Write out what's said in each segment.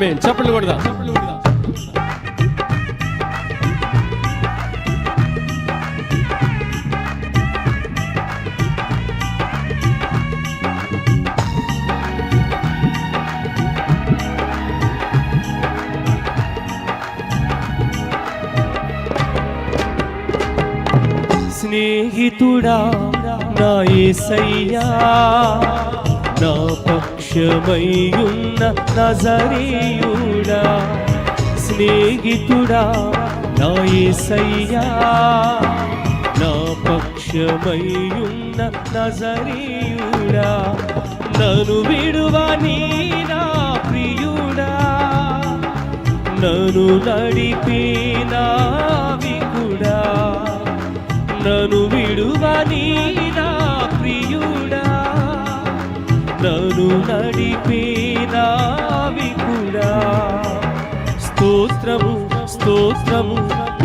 ఆమె చప్పట్లు కొడదా. చప్పట్లు కొడదా స్నేహితుడా నా ఏసయ్యా నా పక్క పక్షమయ్యున్న నజరీయుడా స్నేహితుడా నా యేసయ్యా నా పక్షమయ్యున్న నజరేయుడా నన్ను విడువని నా ప్రియుడా. నన్ను నడిపిన వికుడా నన్ను విడువని నా ప్రియుడా. నను నడిపిన వికుడా స్తోత్రము స్తోత్రము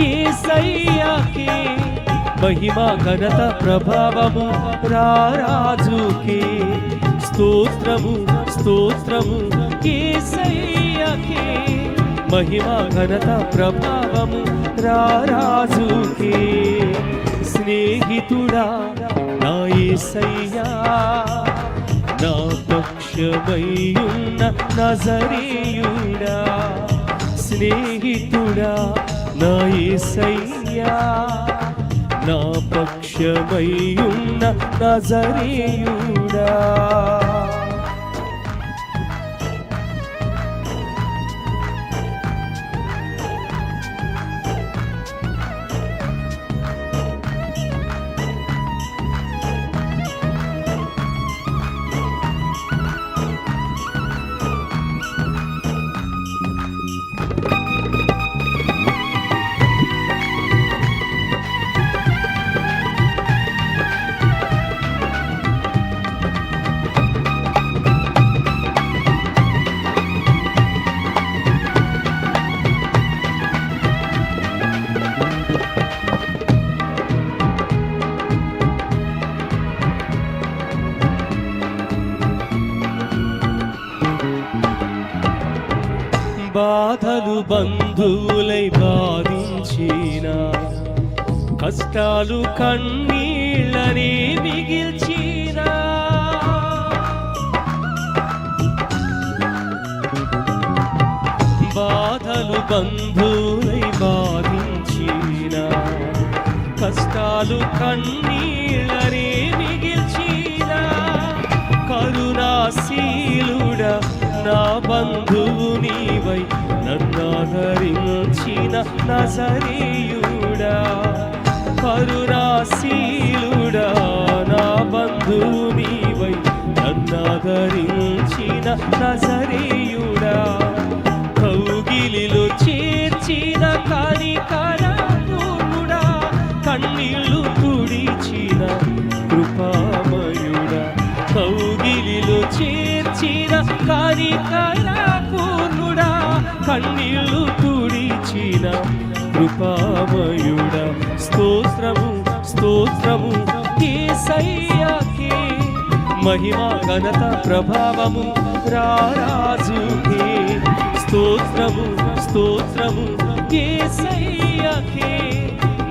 ఏసయ్యాకే మహిమ ఘనత ప్రభావము రారాజుకే. స్తోత్రము స్తోత్రము ఏసయ్యాకే మహిమ ఘనత ప్రభావము రారాజుకే. స్నేహితుడా నా నా పక్షమయ్యున్న నజరీయుడా స్నేహితుడా నా ఏసయ్యా. నా పక్షమయ్యున్న నజరీయుడా. బాధలు బంధువులై బాధించిన కష్టాలు కన్నీళ్ళని మిగిల్చిన. బాధలు బంధువులై బాధించిన కష్టాలు కన్నీళ్ళని మిగిల్చిన. కరుణాశీలుడా నా బంధువు నీవై నన్నరించిన నజరీయుడా కరుణాశీలుడా నా బంధువు నీవై నన్నరించిన నజరీయుడా కౌగిలిలో చేర్చిన కనికరముడా కన్నీళ్ళు తుడిచిన కృపామయుడా కౌగిలిలో చేర్చిన కనికరకునుడా కన్నీళ్ళు తుడిచిన కృపామయుడ. స్తోత్రము స్తోత్రము ఏసయ్యాకే మహిమా ఘనత ప్రభావము రారాజుకే. స్తోత్రము స్తోత్రము ఏసయ్యాకే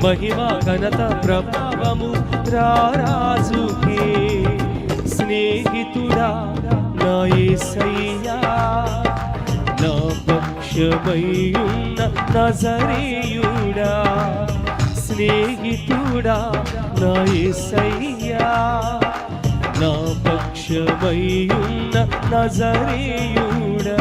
మహిమా ఘనత ప్రభావము రారాజుకే. స్నేహితుడా నా ఏసయ్యా నా సాక్ష్యమయ్యున్న నజరేయుడా స్నేహితుడా నా యేసయ్యా నా పక్షమయ్యున్న నజరేయుడా.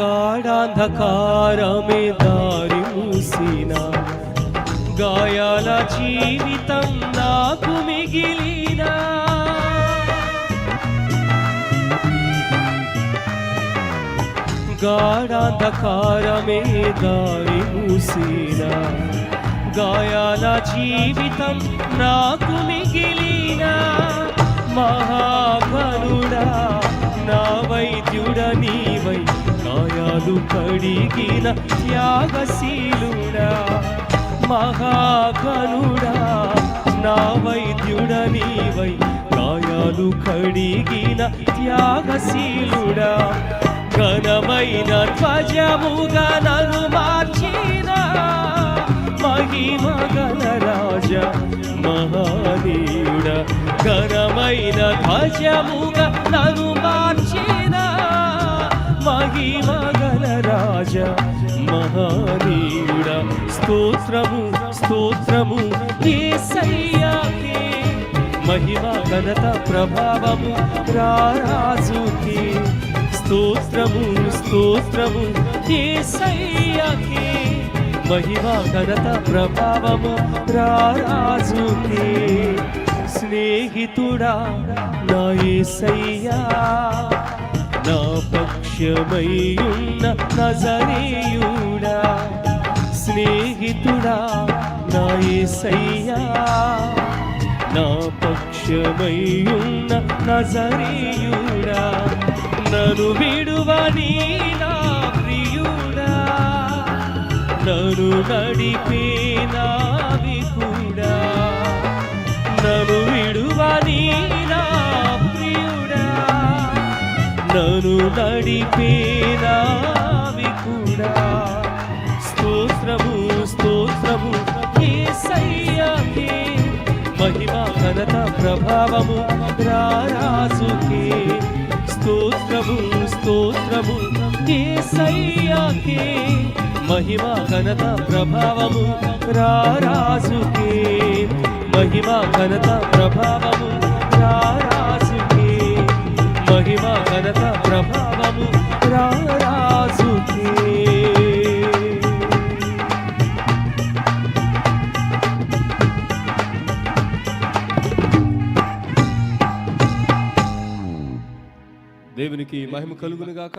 గాఢాంధకారమే దారి మూసిన. గాయాల జీవితం నాకు మిగిలిన. గాఢాంధకారమే దారి మూసిన. గాయాల జీవితం నాకు మిగిలిన. మహాగనుడా నా వైద్యుడ నీవై గాయాలు కడిగిన త్యాగశీలుడా మహాగనుడా నా వైద్యుడ నీవై గాయాలు కడిగిన త్యాగశీలుడా ఘనమైన ధ్వజముగా నను మార్చిన మహిమ గణరాజ మహానీయుడ ఘనమైన ధ్వజముగా నను మార్చిన మహిమ రాజ మహానీయుడ స్తోత్రము స్తోత్రము యేసయ్యాకే మహిమ ఘనత ప్రభావము రారాజుకి. స్తోత్రము స్తోత్రము యేసయ్యకే మహిమ ఘనత ప్రభావము రారాజుకి. స్నేహితుడా నా నా పక్షమయ్యున్న నజరేయుడా స్నేహితుడా నా యేసయ్యా నా పక్షమయ్యున్న నజరేయుడా నను విడువని నా ప్రియుడా. నను నడిపే గడిపేదావి కూడా. స్తోత్రము స్తోత్రము యేసయ్యాకే మహిమ ఘనత ప్రభావము రారాసుకే స్తోత్రము స్తోత్రము కేసయ్యాకే మహిమ ఘనత ప్రభావము రారాసుకే మహిమ ఘనత ప్రభావము రారా మహిమ ఘనత ప్రభావము రారాజుకే. దేవునికి మహిమ కలుగునుగాక.